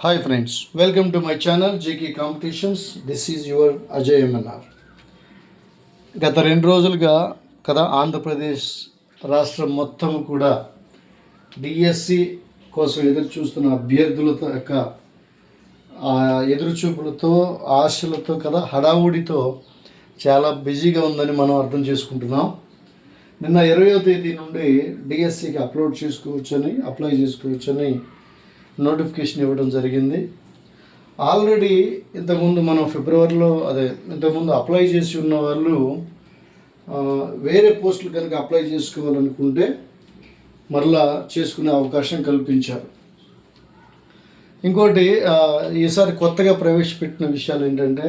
Hi friends welcome to my channel GK competitions this is your Ajay MNR గత రెండు రోజులుగా కదా ఆంధ్రప్రదేశ్ రాష్ట్రం మొత్తం కూడా డిఎస్సి కోసం ఎదురు చూస్తున్న అభ్యర్థులతో యొక్క ఎదురుచూపులతో ఆశలతో కదా హడావుడితో చాలా బిజీగా ఉందని మనం అర్థం చేసుకుంటున్నాం. నిన్న ఇరవయో తేదీ నుండి డిఎస్సికి అప్లోడ్ చేసుకోవచ్చని అప్లై చేసుకోవచ్చని నోటిఫికేషన్ ఇవ్వడం జరిగింది. ఆల్రెడీ ఇంతకుముందు మనం ఫిబ్రవరిలో అదే ఇంతకుముందు అప్లై చేసి ఉన్న వాళ్ళు వేరే పోస్టులు కనుక అప్లై చేసుకోవాలనుకుంటే మరలా చేసుకునే అవకాశం కల్పించారు. ఇంకోటి ఈసారి కొత్తగా ప్రవేశపెట్టిన విషయాలు ఏంటంటే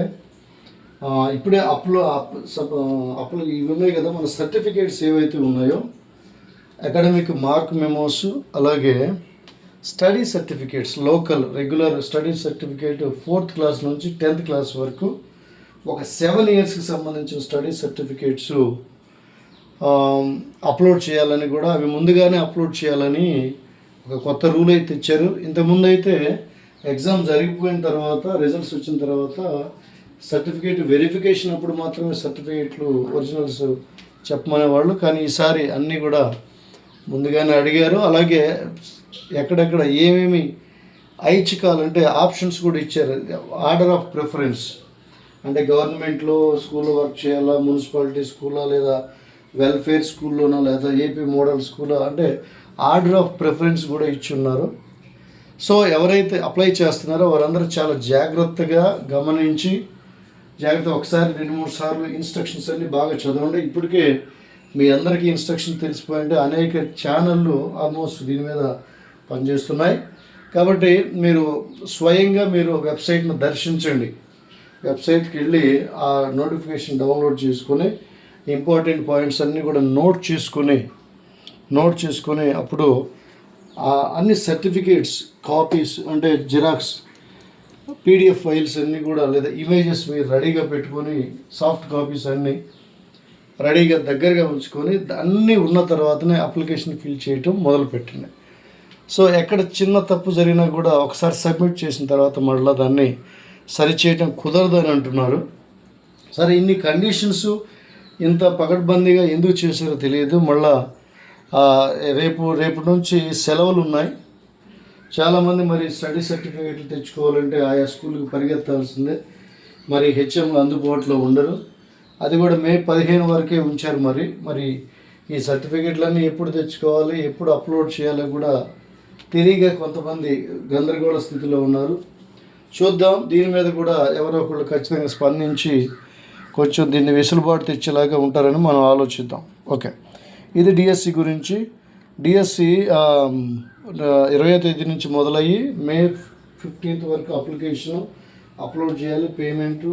ఇప్పుడే అప్లో అప్ సబ్ అప్లో ఇవి ఉన్నాయి కదా మన సర్టిఫికేట్స్ ఏవైతే ఉన్నాయో అకాడమిక్ మార్క్ మెమోస్ అలాగే study certificates local regular study certificate fourth class నుంచి టెన్త్ క్లాస్ వరకు ఒక సెవెన్ ఇయర్స్కి సంబంధించిన స్టడీ సర్టిఫికేట్స్ అప్లోడ్ చేయాలని కూడా అవి ముందుగానే అప్లోడ్ చేయాలని ఒక కొత్త రూల్ అయితే ఇచ్చారు. ఇంతకుముందు అయితే ఎగ్జామ్ జరిగిపోయిన తర్వాత రిజల్ట్స్ వచ్చిన తర్వాత సర్టిఫికేట్ వెరిఫికేషన్ అప్పుడు మాత్రమే సర్టిఫికేట్లు ఒరిజినల్స్ చెప్పమనేవాళ్ళు. కానీ ఈసారి అన్నీ కూడా ముందుగానే అడిగారు. అలాగే ఎక్కడెక్కడ ఏమేమి ఐచ్ఛికాలు అంటే ఆప్షన్స్ కూడా ఇచ్చారు. Order of preference. అంటే గవర్నమెంట్లో స్కూల్లో వర్క్ చేయాలా మున్సిపాలిటీ స్కూలా లేదా వెల్ఫేర్ స్కూల్లోనా లేదా ఏపీ మోడల్ స్కూలా అంటే ఆర్డర్ ఆఫ్ ప్రిఫరెన్స్ కూడా ఇచ్చి ఉన్నారు సో ఎవరైతే అప్లై చేస్తున్నారో వారందరూ చాలా జాగ్రత్తగా గమనించి జాగ్రత్త ఒకసారి రెండు మూడు సార్లు ఇన్స్ట్రక్షన్స్ అన్నీ బాగా చదవండి. ఇప్పటికే మీ అందరికీ ఇన్స్ట్రక్షన్ తెలిసిపోయింటే అనేక ఛానళ్ళు ఆల్మోస్ట్ దీని మీద పనిచేస్తున్నాయి. కాబట్టి మీరు స్వయంగా మీరు వెబ్సైట్ను దర్శించండి. వెబ్సైట్కి వెళ్ళి ఆ నోటిఫికేషన్ డౌన్లోడ్ చేసుకొని ఇంపార్టెంట్ పాయింట్స్ అన్నీ కూడా నోట్ చేసుకొని నోట్ చేసుకొని అప్పుడు ఆ అన్ని సర్టిఫికేట్స్ కాపీస్ అంటే జిరాక్స్ పీడిఎఫ్ ఫైల్స్ అన్నీ కూడా లేదా ఇమేజెస్ మీరు రెడీగా పెట్టుకొని సాఫ్ట్ కాపీస్ అన్నీ రెడీగా దగ్గరగా ఉంచుకొని అన్నీ ఉన్న తర్వాతనే అప్లికేషన్ ఫిల్ చేయటం మొదలు సో ఎక్కడ చిన్న తప్పు జరిగినా కూడా ఒకసారి సబ్మిట్ చేసిన తర్వాత మళ్ళీ దాన్ని సరిచేయటం కుదరదు అని అంటున్నారు. సరే ఇన్ని కండిషన్స్ ఇంత పకడ్బందీగా ఎందుకు చేశారో తెలియదు. మళ్ళా రేపు రేపు నుంచి సెలవులు ఉన్నాయి. చాలామంది మరి స్టడీ సర్టిఫికేట్లు తెచ్చుకోవాలంటే ఆయా స్కూల్కి పరిగెత్తాల్సిందే. మరి హెచ్ఎం అందుబాటులో ఉండరు. అది కూడా మే పదిహేను వరకే ఉంచారు మరి. మరి ఈ సర్టిఫికేట్లన్నీ ఎప్పుడు తెచ్చుకోవాలి ఎప్పుడు అప్లోడ్ చేయాలో కూడా తెలియక కొంతమంది గందరగోళ స్థితిలో ఉన్నారు. చూద్దాం దీని మీద కూడా ఎవరో ఒకళ్ళు ఖచ్చితంగా స్పందించి కొంచెం దీన్ని వెసులుబాటు తెచ్చేలాగా ఉంటారని మనం ఆలోచిద్దాం. ఓకే. ఇది డిఎస్సి గురించి. డిఎస్సి ఇరవై తేదీ నుంచి మొదలయ్యి మే ఫిఫ్టీన్త్ వరకు అప్లికేషన్ అప్లోడ్ చేయాలి. పేమెంటు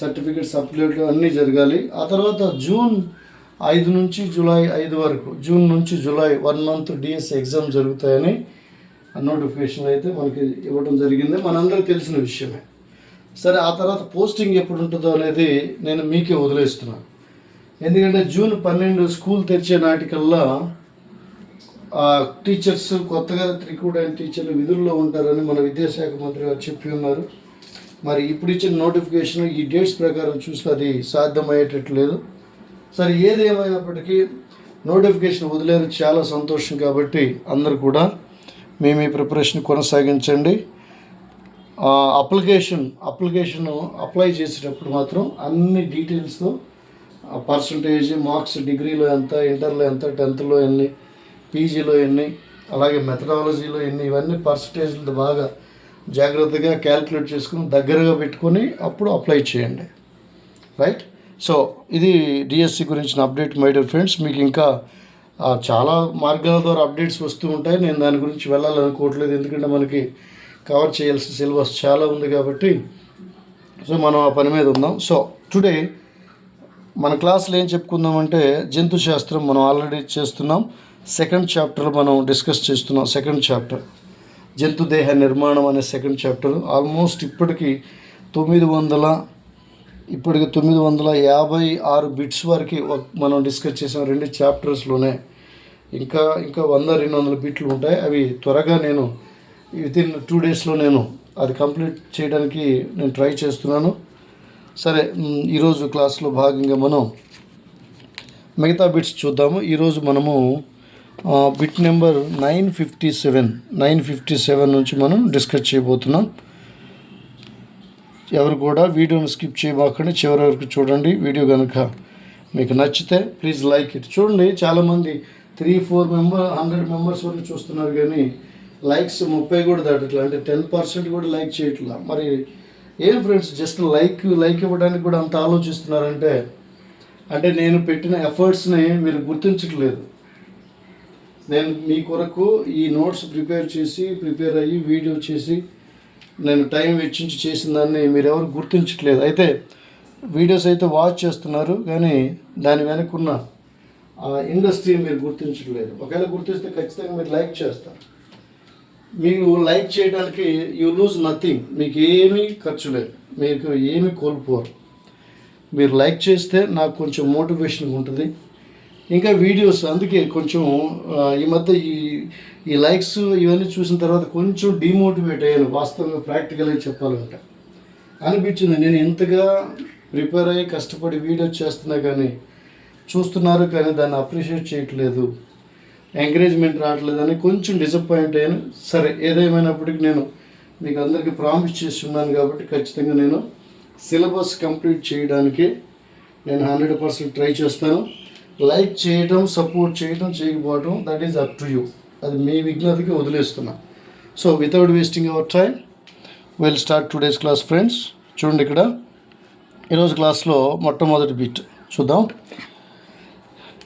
సర్టిఫికేట్స్ అప్లోడ్ అన్నీ జరగాలి. ఆ తర్వాత జూన్ ఐదు నుంచి జూలై ఐదు వరకు జూన్ నుంచి July one month DS exam జరుగుతాయని నోటిఫికేషన్ అయితే మనకి ఇవ్వడం జరిగింది. మనందరికీ తెలిసిన విషయమే. సరే ఆ తర్వాత పోస్టింగ్ ఎప్పుడు ఉంటుందో అనేది నేను మీకే వదిలేస్తున్నాను. ఎందుకంటే జూన్ పన్నెండు స్కూల్ తెరిచే నాటికల్లా ఆ టీచర్స్ కొత్తగా రిక్రూట్ టీచర్లు విధుల్లో ఉంటారని మన విద్యాశాఖ మంత్రి గారు చెప్పి ఉన్నారు. మరి ఇప్పుడు ఇచ్చిన నోటిఫికేషన్ ఈ డేట్స్ ప్రకారం చూస్తే అది సాధ్యమయ్యేటట్లేదు సరే ఏది ఏమైనప్పటికీ నోటిఫికేషన్ వదిలేరు. చాలా సంతోషం కాబట్టి అందరు కూడా మీ మీ ప్రిపరేషన్ కొనసాగించండి. అప్లికేషన్ అప్లికేషన్ అప్లై చేసేటప్పుడు మాత్రం అన్ని డీటెయిల్స్తో పర్సంటేజ్ మార్క్స్ డిగ్రీలో ఎంత ఇంటర్లో ఎంత టెన్త్లో ఎన్ని పీజీలో ఎన్ని అలాగే మెథడాలజీలో ఎన్ని ఇవన్నీ పర్సంటేజ్లతో బాగా జాగ్రత్తగా క్యాల్కులేట్ చేసుకుని దగ్గరగా పెట్టుకొని అప్పుడు అప్లై చేయండి. రైట్? సో ఇది డిఎస్సి గురించిన అప్డేట్ మై డియర్ ఫ్రెండ్స్. మీకు ఇంకా చాలా మార్గాల ద్వారా అప్డేట్స్ వస్తూ ఉంటాయి. నేను దాని గురించి వెళ్ళాలనుకోవట్లేదు. ఎందుకంటే మనకి కవర్ చేయాల్సిన సిలబస్ చాలా ఉంది కాబట్టి. సో మనం ఆ పని మీద ఉందాం. సో టుడే మన క్లాస్లో ఏం చెప్పుకుందామంటే జంతు శాస్త్రం మనం ఆల్రెడీ చేస్తున్నాం. సెకండ్ చాప్టర్ మనం డిస్కస్ చేస్తున్నాం. Second chapter. జంతు దేహ నిర్మాణం అనే సెకండ్ చాప్టర్. ఆల్మోస్ట్ ఇప్పటికీ తొమ్మిది వందల ఇప్పటికి తొమ్మిది వందల యాభై ఆరు బిట్స్ వరకు మనం డిస్కస్ చేసాం రెండు చాప్టర్స్లోనే ఇంకా ఇంకా వంద రెండు వందల బిట్లు ఉంటాయి. అవి త్వరగా నేను వితిన్ టూ డేస్లో నేను అది కంప్లీట్ చేయడానికి నేను ట్రై చేస్తున్నాను. సరే ఈరోజు క్లాస్లో భాగంగా మనం మిగతా బిట్స్ చూద్దాము. ఈరోజు మనము bit number nine fifty seven nine fifty seven నుంచి మనం డిస్కస్ చేయబోతున్నాం. ఎవరు కూడా వీడియోని స్కిప్ చేయబాకండి. చివరి వరకు చూడండి వీడియో కనుక మీకు నచ్చితే ప్లీజ్ లైక్ ఇట్. చూడండి చాలామంది three four member hundred members వరకు చూస్తున్నారు కానీ లైక్స్ ముప్పై కూడా దాటట్లా. అంటే టెన్ పర్సెంట్ కూడా లైక్ చేయట్లా. మరి ఏం ఫ్రెండ్స్ జస్ట్ లైక్ లైక్ ఇవ్వడానికి కూడా అంత ఆలోచిస్తున్నారంటే అంటే నేను పెట్టిన ఎఫర్ట్స్ని మీరు గుర్తించట్లేదు. నేను మీ కొరకు ఈ నోట్స్ ప్రిపేర్ చేసి ప్రిపేర్ అయ్యి వీడియో చేసి నేను టైం వెచ్చించి చేసిన దాన్ని మీరెవరు గుర్తించట్లేదు. అయితే వీడియోస్ అయితే వాచ్ చేస్తున్నారు కానీ దాని వెనకున్న ఆ ఇండస్ట్రీ మీరు గుర్తించట్లేదు. ఒకవేళ గుర్తిస్తే ఖచ్చితంగా మీరు లైక్ చేస్తారు. మీకు లైక్ చేయడానికి యూ లూజ్ నథింగ్. మీకు ఏమీ ఖర్చు లేదు. మీకు ఏమీ కోల్పోరు. మీరు లైక్ చేస్తే నాకు కొంచెం మోటివేషన్ ఉంటుంది. ఇంకా వీడియోస్ అందుకే కొంచెం ఈ మధ్య ఈ ఈ లైక్స్ ఇవన్నీ చూసిన తర్వాత కొంచెం డిమోటివేట్ అయ్యాను వాస్తవంగా ప్రాక్టికల్గా చెప్పాలంటే. అనిపించింది నేను ఇంతగా ప్రిపేర్ అయ్యి కష్టపడి వీడియో చేస్తున్నా కానీ చూస్తున్నారు కానీ దాన్ని అప్రిషియేట్ చేయట్లేదు ఎంకరేజ్మెంట్ రావట్లేదని కొంచెం డిసప్పాయింట్ అయ్యాను. సరే ఏదేమైనప్పటికీ నేను మీకు అందరికీ ప్రామిస్ చేసి ఉన్నాను కాబట్టి ఖచ్చితంగా నేను సిలబస్ కంప్లీట్ చేయడానికి నేను హండ్రెడ్ పర్సెంట్ ట్రై చేస్తాను. లైక్ చేయటం సపోర్ట్ చేయటం చేయకపోవడం that is up to you అది మీ విజ్ఞతకి వదిలేస్తున్నా. So without wasting our time will start today's class friends చూడండి ఇక్కడ. ఈరోజు క్లాస్లో మొట్టమొదటి బిట్ చూద్దాం.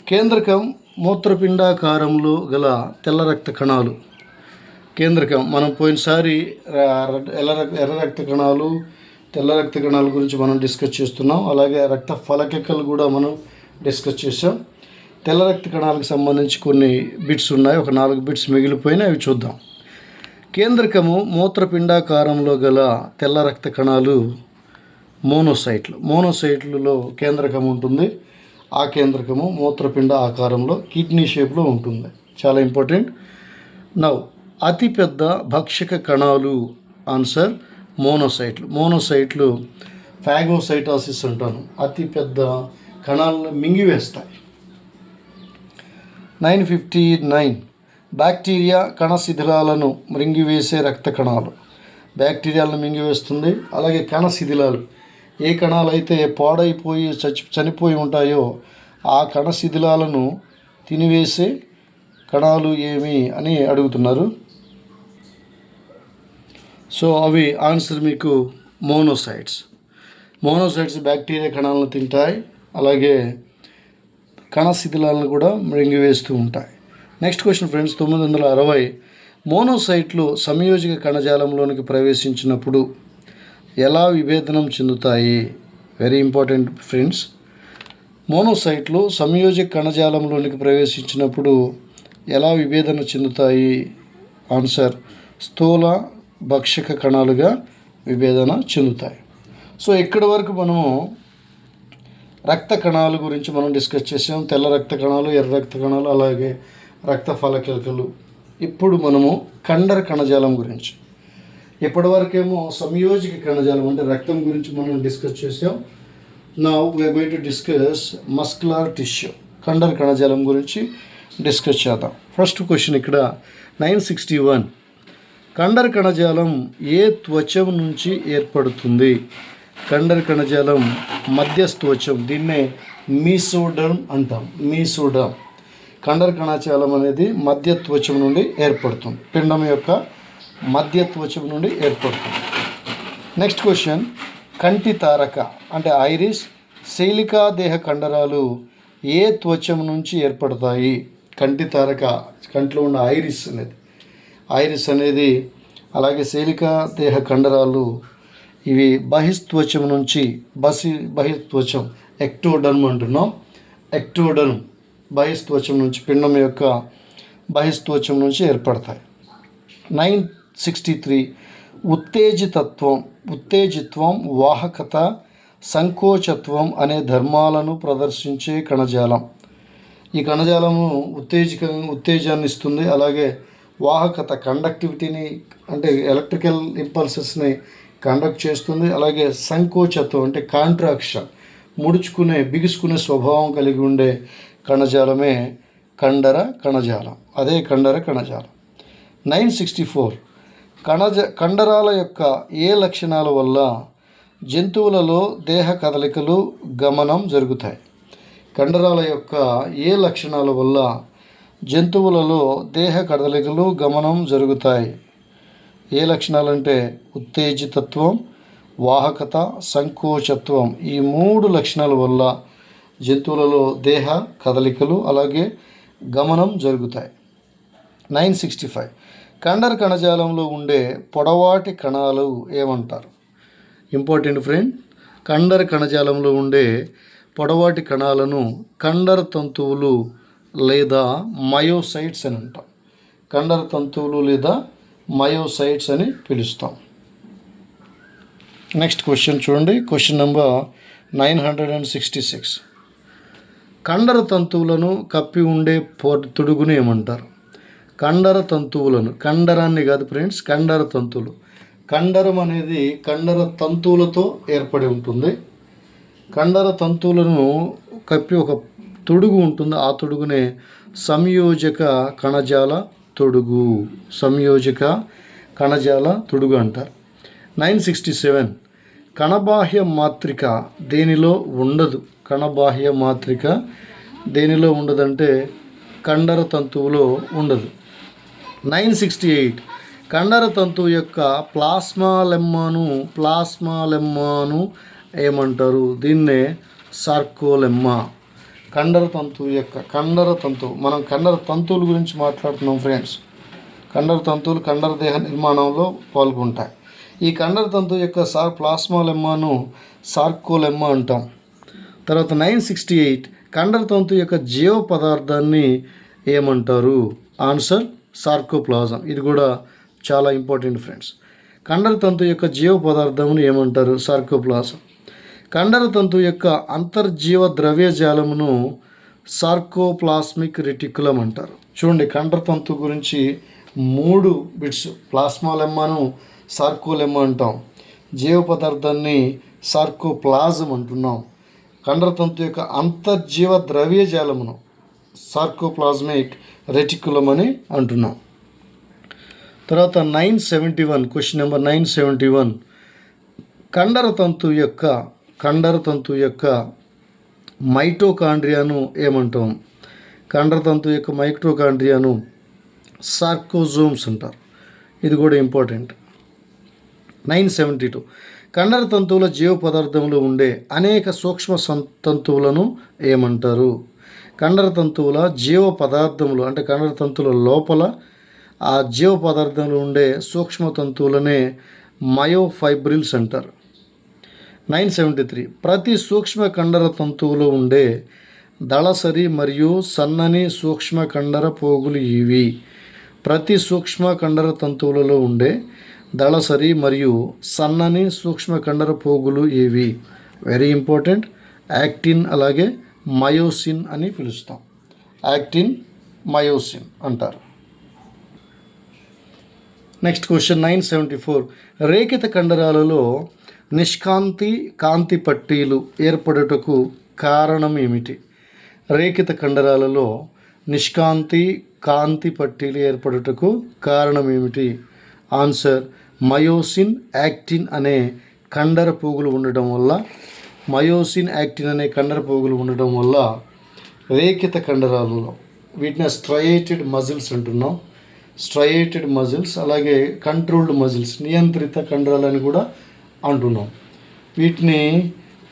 కేంద్రకం మూత్రపిండాకారంలో గల తెల్ల రక్త కణాలు. కేంద్రకం మనం పోయినసారి ఎర్ర రక్త ఎర్ర రక్త కణాలు తెల్ల రక్త కణాల గురించి మనం డిస్కస్ చేస్తున్నాం. అలాగే రక్త ఫలకెక్కలు కూడా మనం డిస్కస్ చేసాం తెల్ల రక్త కణాలకు సంబంధించి కొన్ని బిట్స్ ఉన్నాయి. ఒక నాలుగు బిట్స్ మిగిలిపోయినాయి. అవి చూద్దాం. కేంద్రకము మూత్రపిండాకారంలో గల తెల్ల రక్త కణాలు మోనోసైట్లు. మోనోసైట్లలో కేంద్రకం ఉంటుంది. ఆ కేంద్రకము మూత్రపిండ ఆకారంలో కిడ్నీ షేప్లో ఉంటుంది. చాలా ఇంపార్టెంట్. నవ్ అతిపెద్ద భక్షక కణాలు ఆన్సర్ మోనోసైట్లు. మోనోసైట్లు ఫాగోసైటాసిస్ అంటాను అతిపెద్ద కణాలను మింగివేస్తాయి. Nine fifty nine. బ్యాక్టీరియా కణ శిథిలాలను మృంగివేసే రక్త కణాలు. బ్యాక్టీరియాలను మింగివేస్తుంది. అలాగే కణ శిథిలాలు. ఏ కణాలు అయితే పాడైపోయి చచ్చి చనిపోయి ఉంటాయో ఆ కణ శిథిలాలను తినివేసే కణాలు ఏమి అని అడుగుతున్నారు. సో అవి ఆన్సర్ మీకు మోనోసైట్స్. మోనోసైట్స్ బ్యాక్టీరియా కణాలను తింటాయి. అలాగే కణ శిథిలాలను కూడా మృంగివేస్తూ ఉంటాయి. నెక్స్ట్ క్వశ్చన్ ఫ్రెండ్స్ తొమ్మిది వందల అరవై మోనోసైట్లు సంయోజక కణజాలంలోనికి ప్రవేశించినప్పుడు ఎలా విభేదనం చెందుతాయి? వెరీ ఇంపార్టెంట్ ఫ్రెండ్స్ మోనోసైట్లు సంయోజక కణజాలంలోనికి ప్రవేశించినప్పుడు ఎలా విభేదన చెందుతాయి? ఆన్సర్ స్థూల భక్షక కణాలుగా విభేదన చెందుతాయి. సో ఇక్కడి వరకు మనము రక్త కణాల గురించి మనం డిస్కస్ చేసాం. తెల్ల రక్త కణాలు ఎర్ర రక్త కణాలు అలాగే రక్త ఫలకికలు ఇప్పుడు మనము కండర కణజాలం గురించి. ఇప్పటివరకేమో సంయోజక కణజాలం అంటే రక్తం గురించి మనం డిస్కస్ చేసాం. Now we going to discuss muscular tissue కండర కణజాలం గురించి డిస్కస్ చేద్దాం. ఫస్ట్ క్వశ్చన్ ఇక్కడ నైన్ సిక్స్టీ వన్. కండర కణజాలం ఏ త్వచం నుంచి ఏర్పడుతుంది? కండర కణజాలం మధ్యస్థోచం దీన్నే మీసోడర్మ్ అంటాం. మీసోడర్మ్. కండర కణజాలం అనేది మధ్యత్వచం నుండి ఏర్పడుతుంది. పిండం యొక్క మధ్యత్వచం నుండి ఏర్పడుతుంది. నెక్స్ట్ క్వశ్చన్ కంటి తారక అంటే ఐరిస్ శైలికా దేహ కండరాలు ఏ త్వచం నుంచి ఏర్పడతాయి? కంటి తారక కంటిలో ఉన్న ఐరిస్ అనేది. ఐరిస్ అనేది అలాగే శైలికా దేహ కండరాలు ఇవి బహిస్త్వచం నుంచి బసి బహిస్త్వచం ఎక్టోడర్మ్ అంటున్నాం. ఎక్టోడర్మ్ బహిస్త్వచం నుంచి పిండం యొక్క బహిస్త్వచం నుంచి ఏర్పడతాయి. నైన్ సిక్స్టీ త్రీ ఉత్తేజితత్వం ఉత్తేజిత్వం వాహకత సంకోచత్వం అనే ధర్మాలను ప్రదర్శించే కణజాలం. ఈ కణజాలము ఉత్తేజక ఉత్తేజాన్ని ఇస్తుంది. అలాగే వాహకత కండక్టివిటీని అంటే ఎలక్ట్రికల్ ఇంపల్సెస్ని కండక్ట్ చేస్తుంది. అలాగే సంకోచత్వం అంటే కాంట్రాక్షన్ ముడుచుకునే బిగుసుకునే స్వభావం కలిగి ఉండే కణజాలమే కండర కణజాలం. అదే కండర కణజాలం. Nine sixty four. కణజ కండరాల యొక్క ఏ లక్షణాల వల్ల జంతువులలో దేహ కదలికలు గమనం జరుగుతాయి? కండరాల యొక్క ఏ లక్షణాల వల్ల జంతువులలో దేహ కదలికలు గమనం జరుగుతాయి? ఏ లక్షణాలంటే ఉత్తేజితత్వం వాహకత సంకోచత్వం. ఈ మూడు లక్షణాల వల్ల జంతువులలో దేహ కదలికలు అలాగే గమనం జరుగుతాయి. Nine sixty five. కండర కణజాలంలో ఉండే పొడవాటి కణాలు ఏమంటారు? ఇంపార్టెంట్ ఫ్రెండ్ కండర కణజాలంలో ఉండే పొడవాటి కణాలను కండర తంతువులు లేదా మయోసైట్స్ అని అంటాం. కండర తంతువులు లేదా మయోసైట్స్ అని పిలుస్తాం. నెక్స్ట్ క్వశ్చన్ చూడండి. Question number nine hundred and sixty six కండర తంతువులను కప్పి ఉండే పొ తొడుగును ఏమంటారు? కండర తంతువులను కండరాన్ని కాదు ఫ్రెండ్స్ కండర తంతువులు. కండరం అనేది కండర తంతువులతో ఏర్పడి ఉంటుంది. కండర తంతువులను కప్పి ఒక తొడుగు ఉంటుంది. ఆ తొడుగునే సంయోజక కణజాల తొడుగు సంయోజక కణజాల తొడుగు అంటారు నైన్ సిక్స్టీ సెవెన్. కణబాహ్య మాత్రిక దేనిలో ఉండదు? కణబాహ్య మాత్రిక దేనిలో ఉండదంటే కండర తంతువులో ఉండదు. Nine sixty eight. కండర తంతువు యొక్క ప్లాస్మా లెమ్మాను ప్లాస్మా లెమ్మాను ఏమంటారు? దీన్నే సార్కోలెమ్మా కండర తంతువు యొక్క కండర తంతువు మనం కండర తంతువుల గురించి మాట్లాడుతున్నాం ఫ్రెండ్స్ కండర తంతువులు కండర దేహ నిర్మాణంలో పాల్గొంటాయి. ఈ కండర తంతువు యొక్క సార్ ప్లాస్మా లెమ్మాను సార్కోలెమ్మా అంటాం. తర్వాత నైన్ సిక్స్టీ ఎయిట్ కండర తంతు యొక్క జీవ పదార్థాన్ని ఏమంటారు? Answer sarcoplasm. ఇది కూడా చాలా ఇంపార్టెంట్ ఫ్రెండ్స్ కండర తంతు యొక్క జీవ పదార్థమును ఏమంటారు? సార్కోప్లాజం. కండర తంతు యొక్క అంతర్జీవ ద్రవ్యజాలమును సార్కోప్లాస్మిక్ రెటికులం అంటారు. చూడండి కండర తంతు గురించి మూడు బిట్స్ ప్లాస్మాలెమ్మను సార్కోలెమ్మ అంటాం. జీవ పదార్థాన్ని సార్కోప్లాజం అంటున్నాం. కండరతంతు యొక్క అంతర్జీవ ద్రవ్యజాలమును సార్కోప్లాజ్మిక్ రెటికులం అని అంటున్నాం. తర్వాత nine seventy one question number nine seventy one. కండర తంతు యొక్క కండర తంతు యొక్క మైటోకాండ్రియాను ఏమంటాం? కండర తంతు యొక్క మైటోకాండ్రియాను సార్కోజోమ్స్ అంటారు. ఇది కూడా ఇంపార్టెంట్. Nine seventy two. కండర తంతువుల జీవ పదార్థంలో ఉండే అనేక సూక్ష్మ తంతువులను ఏమంటారు? కండర తంతువుల జీవ పదార్థములు అంటే కండర తంతువుల లోపల ఆ జీవ పదార్థంలో ఉండే సూక్ష్మ తంతువులనే మయోఫైబ్రిల్స్ అంటారు. Nine seventy three. ప్రతి సూక్ష్మ కండర తంతువులో ఉండే దళసరి మరియు సన్నని సూక్ష్మ కండర పోగులు ఇవి. ప్రతి సూక్ష్మ కండర తంతువులలో ఉండే దళసరి మరియు సన్నని సూక్ష్మ కండర పోగులు ఇవి. వెరీ ఇంపార్టెంట్ యాక్టిన్ అలాగే మయోసిన్ అని పిలుస్తాం. యాక్టిన్ మయోసిన్ అంటారు. Next question nine seventy four రేఖిత కండరాలలో నిష్కాంతి కాంతి పట్టీలు ఏర్పడుటకు కారణం ఏమిటి రేఖిత కండరాలలో నిష్కాంతి కాంతి పట్టీలు ఏర్పడుటకు కారణం ఏమిటి ఆన్సర్ మయోసిన్ యాక్టిన్ అనే కండర పోగులు ఉండడం వల్ల మయోసిన్ యాక్టిన్ అనే కండర పోగులు ఉండడం వల్ల రేఖిత కండరాలలో వీటిని స్ట్రయేటెడ్ మజిల్స్ అంటున్నాం. స్ట్రయేటెడ్ మజిల్స్ అలాగే కంట్రోల్డ్ మజిల్స్ నియంత్రిత కండరాలని కూడా అంటున్నాం. వీటిని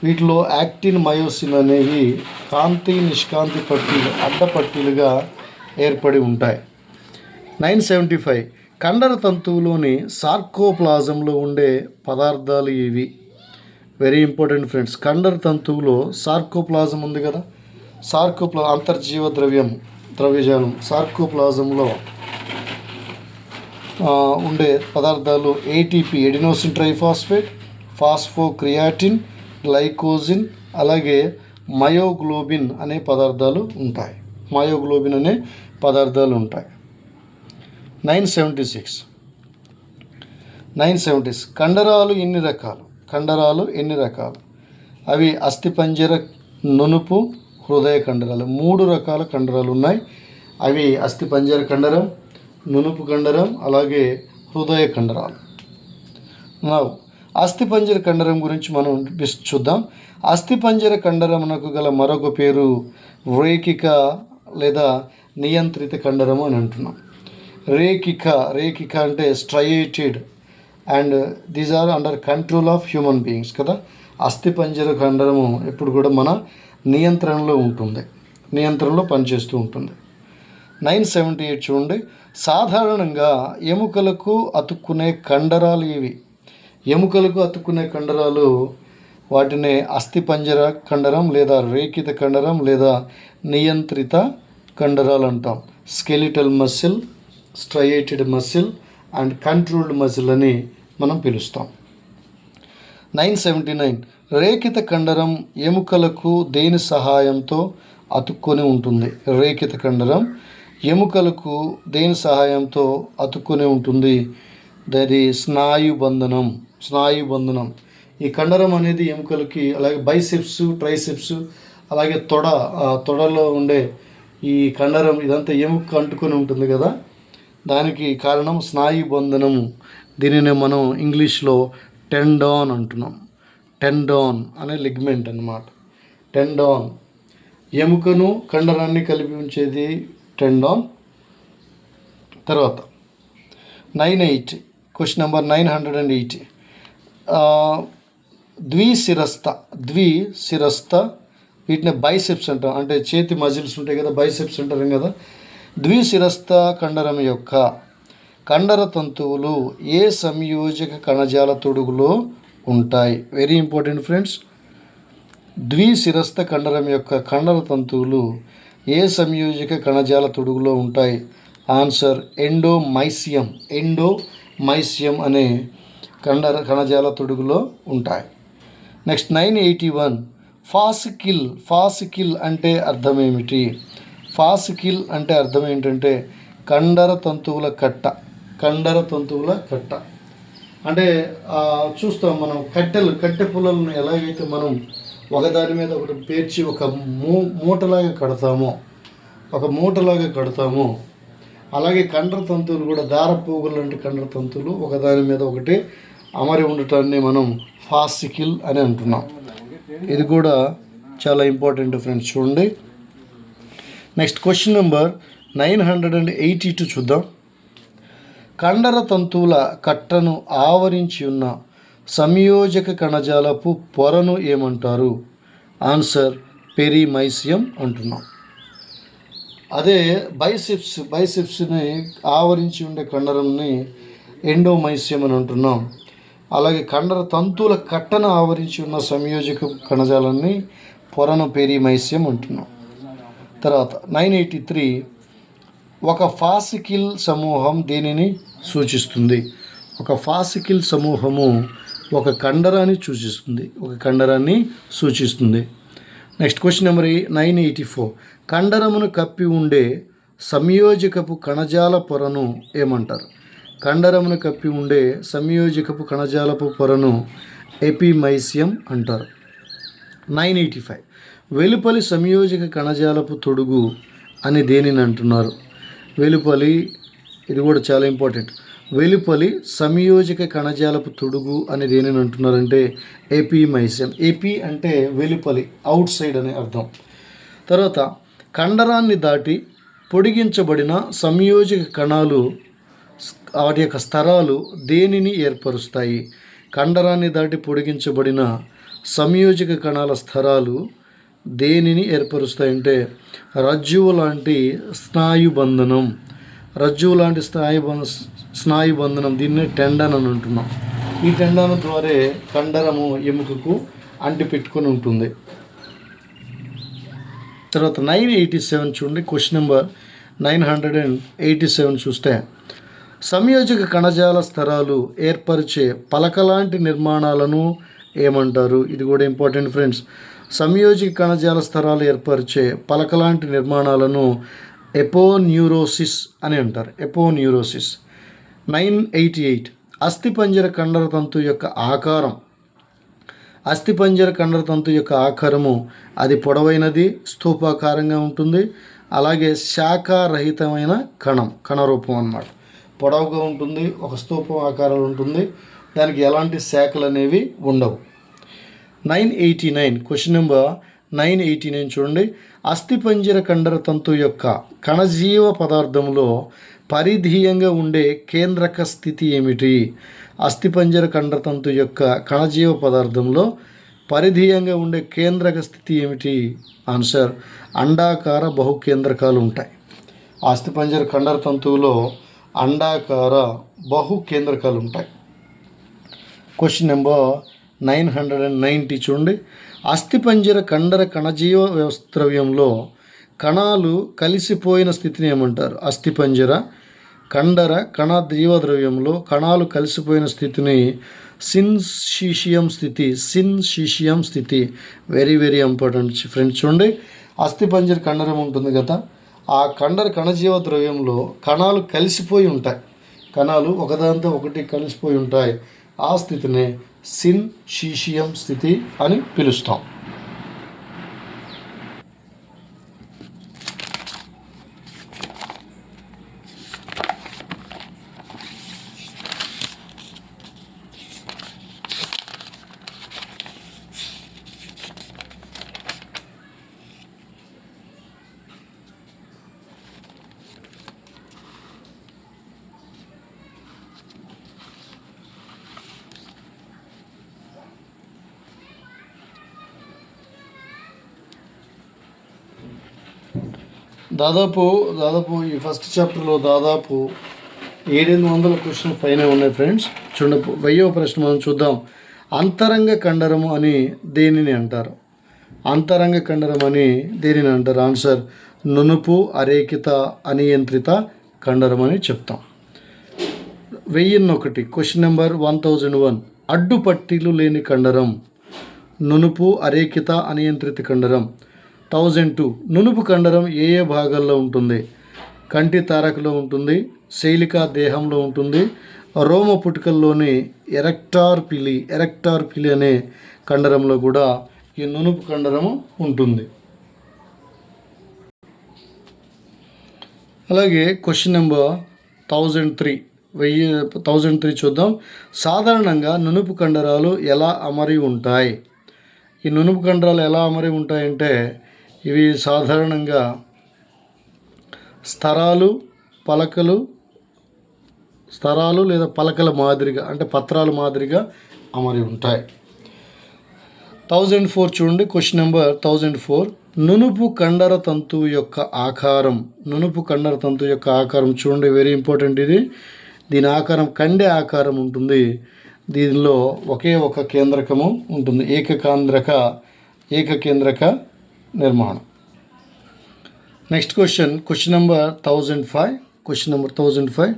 వీటిలో యాక్టిన్ మయోసిన్ అనేవి కాంతి నిష్కాంతి పట్టీలు అడ్డ పట్టీలుగా ఏర్పడి ఉంటాయి. Nine seventy five. కండర తంతువులోని సార్కోప్లాజంలో ఉండే పదార్థాలు ఇవి. వెరీ ఇంపార్టెంట్ ఫ్రెండ్స్ కండర తంతువులో సార్కోప్లాజం ఉంది కదా? సార్కోప్లా అంతర్జీవ ద్రవ్యం ద్రవ్యజాలం సార్కోప్లాజంలో ఉండే పదార్థాలు ATP adenosine triphosphate phosphocreatine glycogen అలాగే మయోగ్లోబిన్ అనే పదార్థాలు ఉంటాయి. మయోగ్లోబిన్ అనే పదార్థాలు ఉంటాయి. Nine seventy six. Nine seventies కండరాలు ఎన్ని రకాలు? కండరాలు ఎన్ని రకాలు? అవి అస్థిపంజర నునుపు హృదయ కండరాలు. మూడు రకాల కండరాలు ఉన్నాయి. అవి అస్థిపంజర కండరం నునుపు కండరం అలాగే హృదయ కండరాలు. నా అస్థిపంజర కండరం గురించి మనం చూద్దాం. అస్థిపంజర కండరమునకు గల మరొక పేరు రేఖిక లేదా నియంత్రిత కండరము అని అంటున్నాం. రేఖిక రేఖిక అంటే striated and these are under control of human beings కదా. అస్థిపంజర కండరము ఎప్పుడు కూడా మన నియంత్రణలో ఉంటుంది. నియంత్రణలో పనిచేస్తూ ఉంటుంది. నైన్ సెవెంటీ ఎయిట్ చూడండి. సాధారణంగా ఎముకలకు అతుక్కునే కండరాలు ఇవి. ఎముకలకు అతుక్కునే కండరాలు వాటిని అస్థిపంజర కండరం లేదా రేఖిత కండరం లేదా నియంత్రిత కండరాలు అంటాం. Skeletal muscle striated muscle and controlled muscle అని మనం పిలుస్తాం. Nine seventy nine. రేఖిత కండరం ఎముకలకు దేని సహాయంతో అతుక్కొని ఉంటుంది? రేఖిత కండరం ఎముకలకు దేని సహాయంతో అతుక్కొని ఉంటుంది? దది స్నాయు బంధనం. స్నాయు బంధనం ఈ కండరం అనేది ఎముకలకి అలాగే బైసెప్స్ ట్రైసెప్స్ అలాగే తొడ తొడలో ఉండే ఈ కండరం ఇదంతా ఎముక అంటుకొని ఉంటుంది కదా. దానికి కారణం స్నాయుబంధనము దీనిని మనం ఇంగ్లీష్లో టెండాన్ అంటున్నాం. టెండాన్ అనే లిగ్మెంట్ అన్నమాట. టెండాన్. ఎముకను కండరాన్ని కలిపి ఉంచేది టెండాన్. తర్వాత nine eight. Question number nine hundred and eighty. ద్విశిరస్త ద్విశిరస్త వీటిని బైసెప్స్ అంటాం. అంటే చేతి మజిల్స్ ఉంటాయి కదా బైసెప్స్ అంటారు కదా. ద్విశిరస్త కండరం యొక్క కండర తంతువులు ఏ సంయోజక కణజాల తొడుగులో ఉంటాయి? వెరీ ఇంపార్టెంట్ ఫ్రెండ్స్ ద్విశిరస్త కండరం యొక్క కండర తంతువులు ఏ సంయోజక కణజాల తొడుగులో ఉంటాయి? ఆన్సర్ ఎండోమైసియం ఎండోమైసియం అనే కండర కణజాల తొడుగులో ఉంటాయి. Next nine eighty one. Fascicle fascicle అంటే అర్థం ఏమిటి? ఫాసికిల్ అంటే అర్థం ఏంటంటే కండర తంతువుల కట్ట కండర తంతువుల కట్ట. అంటే చూస్తాం మనం కట్టెలు కట్టె పుల్లలను ఎలాగైతే మనం ఒకదాని మీద ఒకటి పేర్చి ఒక మూ మూటలాగా కడతామో ఒక మూటలాగా కడతామో అలాగే కండర తంతువులు కూడా దారపోగులు లాంటి కండర తంతువులు ఒకదాని మీద ఒకటి అమరి ఉండటాన్ని మనం ఫాసికిల్ అని అంటున్నాం. ఇది కూడా చాలా ఇంపార్టెంట్ ఫ్రెండ్స్ చూడండి. Next question number nine hundred and eighty two చూద్దాం. కండర తంతువుల కట్టను ఆవరించి ఉన్న సంయోజక కణజాలపు పొరను ఏమంటారు? ఆన్సర్ పెరిమైసియం అంటున్నాం. అదే బైసిప్స్ బైసిప్స్ని ఆవరించి ఉండే కండరంని ఎండోమైసియం అని అంటున్నాం. అలాగే కండర తంతువుల కట్టను ఆవరించి ఉన్న సంయోజక కణజాలాన్ని పొరను పెరిమైస్యం అంటున్నాం. తర్వాత నైన్ ఎయిటీ త్రీ ఒక ఫాసికిల్ సమూహం దీనిని సూచిస్తుంది? ఒక ఫాసికిల్ సమూహము ఒక కండరాన్ని సూచిస్తుంది. ఒక కండరాన్ని సూచిస్తుంది. Next question number nine eighty four. కండరమును కప్పి ఉండే సంయోజకపు కణజాల పొరను ఏమంటారు? కండరమును కప్పి ఉండే సంయోజకపు కణజాలపు పొరను ఎపిమైసియం అంటారు. Nine eighty five. వెలుపలి సంయోజక కణజాలపు తొడుగు అని దేనిని అంటున్నారు? వెలుపలి ఇది కూడా చాలా ఇంపార్టెంట్. వెలుపలి సంయోజక కణజాలపు తొడుగు అని దేనిని అంటున్నారంటే ఎపిమైసియం. ఎపి అంటే వెలుపలి అవుట్ సైడ్ అనే అర్థం. తర్వాత కండరాన్ని దాటి పొడిగించబడిన సంయోజక కణాలు వాటి యొక్క స్థలాలు దేనిని ఏర్పరుస్తాయి? కండరాన్ని దాటి పొడిగించబడిన సంయోజక కణాల స్థరాలు దేనిని ఏర్పరుస్తాయంటే రజ్జువు లాంటి స్నాయు బంధనం రజ్జువు లాంటి స్నాయుబం స్నాయుబంధనం స్నాయు బంధనం దీన్ని టెండన్ అని అంటున్నాం. ఈ టెండన్ ద్వారా కండరము ఎముకకు అంటి పెట్టుకొని ఉంటుంది. తర్వాత నైన్ ఎయిటీ సెవెన్ చూడండి question number nine hundred and eighty seven చూస్తే సంయోజక కణజాల స్థరాలు ఏర్పరిచే పలకలాంటి నిర్మాణాలను ఏమంటారు? ఇది కూడా ఇంపార్టెంట్ ఫ్రెండ్స్. సంయోజక కణజాల స్థరాలు ఏర్పరిచే పలకలాంటి నిర్మాణాలను ఎపోన్యూరోసిస్ అని అంటారు. ఎపోన్యూరోసిస్. Nine eighty eight. అస్థిపంజర కండర తంతు యొక్క ఆకారం. అస్థిపంజర కండర తంతు యొక్క ఆకారము అది పొడవైనది స్థూపాకారంగా ఉంటుంది. అలాగే శాఖారహితమైన కణం కణరూపం అన్నమాట. పొడవుగా ఉంటుంది ఒక స్థూపం ఆకారంలో ఉంటుంది. దానికి ఎలాంటి శాఖలు అనేవి ఉండవు. Nine eighty nine question number nine eighty nine చూడండి. అస్థిపంజర కండర తంతు యొక్క కణజీవ పదార్థంలో పరిధీయంగా ఉండే కేంద్రక స్థితి ఏమిటి? అస్థిపంజర కండర తంతు యొక్క కణజీవ పదార్థంలో పరిధీయంగా ఉండే కేంద్రక స్థితి ఏమిటి? ఆన్సర్ అండాకార బహుకేంద్రకాలు ఉంటాయి. అస్థిపంజర కండర తంతువులో అండాకార బహు కేంద్రకాలు ఉంటాయి question number nine hundred and ninety చూడండి. అస్థిపంజర కండర కణజీవ వ్యవస్త్రవ్యంలో కణాలు కలిసిపోయిన స్థితిని ఏమంటారు? అస్థిపంజర కండర కణ జీవద్రవ్యంలో కణాలు కలిసిపోయిన స్థితిని సిన్షీషియం స్థితి సిన్షీషియం స్థితి. వెరీ వెరీ ఇంపార్టెంట్ ఫ్రెండ్స్ చూడండి. అస్థిపంజర కండరం ఉంటుంది కదా ఆ కండర కణజీవ ద్రవ్యంలో కణాలు కలిసిపోయి ఉంటాయి. కణాలు ఒకదాంతో ఒకటి కలిసిపోయి ఉంటాయి. ఆ స్థితిని సిన్ శీషియం స్థితి అని పిలుస్తాం. దాదాపు దాదాపు ఈ ఫస్ట్ చాప్టర్లో దాదాపు ఏడెనిమిది వందల క్వశ్చన్ పైన ఉన్నాయి ఫ్రెండ్స్ చూడ వెయ్యో ప్రశ్న మనం చూద్దాం. అంతరంగ కండరము అని దేనిని అంటారు? అంతరంగ కండరం అని దేనిని అంటారు? ఆన్సర్ నునుపు అరేకిత అనియంత్రిత కండరం అని చెప్తాం. వెయ్యిన్ని ఒకటి question number one thousand one అడ్డుపట్టీలు లేని కండరం నునుపు అరేకిత అనియంత్రిత కండరం. Thousand two. నునుపు కండరం ఏ ఏ భాగాల్లో ఉంటుంది? కంటి తారకలో ఉంటుంది శైలిక దేహంలో ఉంటుంది రోమ పుట్టుకల్లోని ఎరెక్టార్ పిలి ఎరెక్టార్ పిలి అనే కండరంలో కూడా ఈ నునుపు కండరము ఉంటుంది. అలాగే క్వశ్చన్ నెంబర్ థౌజండ్ త్రీ. వెయ్యి థౌజండ్ త్రీ చూద్దాం. సాధారణంగా నునుపు కండరాలు ఎలా అమరి ఉంటాయి? ఈ నునుపు కండరాలు ఎలా అమరి ఉంటాయంటే ఇవి సాధారణంగా స్తరాలు పలకలు స్తరాలు లేదా పలకల మాదిరిగా అంటే పత్రాల మాదిరిగా అమరి ఉంటాయి. థౌజండ్ ఫోర్ చూడండి క్వశ్చన్ నెంబర్ థౌజండ్ ఫోర్. నునుపు కండర తంతువు యొక్క ఆకారం నునుపు కండర తంతువు యొక్క ఆకారం చూడండి వెరీ ఇంపార్టెంట్ ఇది. దీని ఆకారం కండే ఆకారం ఉంటుంది. దీనిలో ఒకే ఒక కేంద్రకము ఉంటుంది. ఏకకాంద్రక ఏకకేంద్రక నిర్మాణం. Next question question number thousand five question number thousand five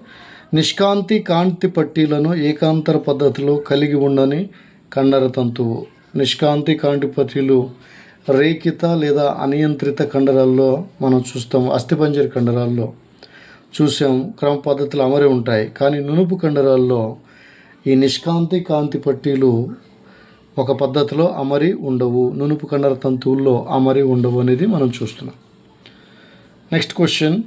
నిష్కాంతి కాంతి పట్టీలను ఏకాంతర పద్ధతిలో కలిగి ఉండని కండర తంతువు. నిష్కాంతి కాంతి పట్టీలు రేఖిత లేదా అనియంత్రిత కండరాల్లో మనం చూస్తాం అస్థిపంజర కండరాల్లో చూసాం క్రమ పద్ధతులు అమరి ఉంటాయి. కానీ నునుపు కండరాల్లో ఈ నిష్కాంతి కాంతి పట్టీలు ఒక పద్ధతిలో అమరి ఉండవు. నునుపు కండర తంతువుల్లో అమరి ఉండవు అనేది మనం చూస్తున్నాం. నెక్స్ట్ క్వశ్చన్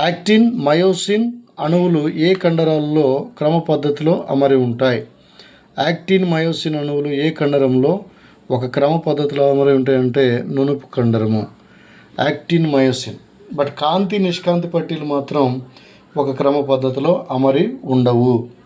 యాక్టిన్ మయోసిన్ అణువులు ఏ కండరాల్లో క్రమ పద్ధతిలో అమరి ఉంటాయి? యాక్టిన్ మయోసిన్ అణువులు ఏ కండరంలో ఒక క్రమ పద్ధతిలో అమరి ఉంటాయంటే నునుపు కండరము. యాక్టిన్ మయోసిన్ బట్ కాంతి నిష్కాంతి పట్టీలు మాత్రం ఒక క్రమ పద్ధతిలో అమరి ఉండవు.